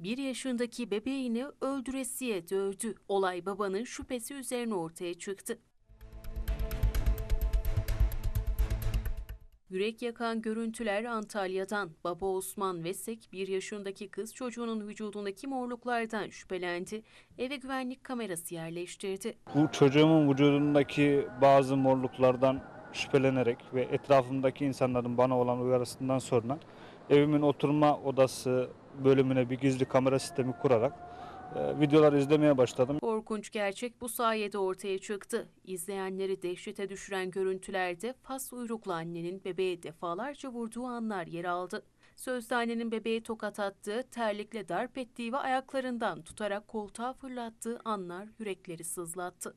bir yaşındaki bebeğini öldüresiye dövdü. Olay babanın şüphesi üzerine ortaya çıktı. Yürek yakan görüntüler Antalya'dan. Baba Osman Vesek bir yaşındaki kız çocuğunun vücudundaki morluklardan şüphelendi. Eve güvenlik kamerası yerleştirdi. Bu çocuğumun vücudundaki bazı morluklardan şüphelenerek ve etrafımdaki insanların bana olan uyarısından sonra evimin oturma odası bölümüne bir gizli kamera sistemi kurarak e, videolar izlemeye başladım. Korkunç gerçek bu sayede ortaya çıktı. İzleyenleri dehşete düşüren görüntülerde fas uyruklu annenin bebeğe defalarca vurduğu anlar yer aldı. Sözde annenin bebeğe tokat attığı, terlikle darp ettiği ve ayaklarından tutarak koltuğa fırlattığı anlar yürekleri sızlattı.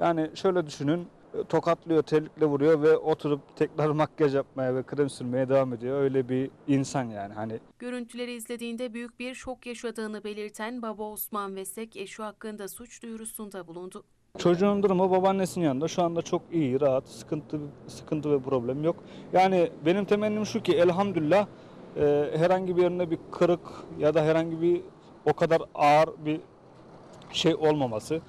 Yani şöyle düşünün tokatlıyor, terlikle vuruyor ve oturup tekrar makyaj yapmaya ve krem sürmeye devam ediyor. Öyle bir insan yani hani Görüntüleri izlediğinde büyük bir şok yaşadığını belirten baba Osman Vesek eşi hakkında suç duyurusunda bulundu. Çocuğun durumu babaannesinin yanında şu anda çok iyi, rahat, sıkıntı sıkıntı ve problem yok. Yani benim temennim şu ki elhamdülillah e, herhangi bir yerine bir kırık ya da herhangi bir o kadar ağır bir şey olmaması.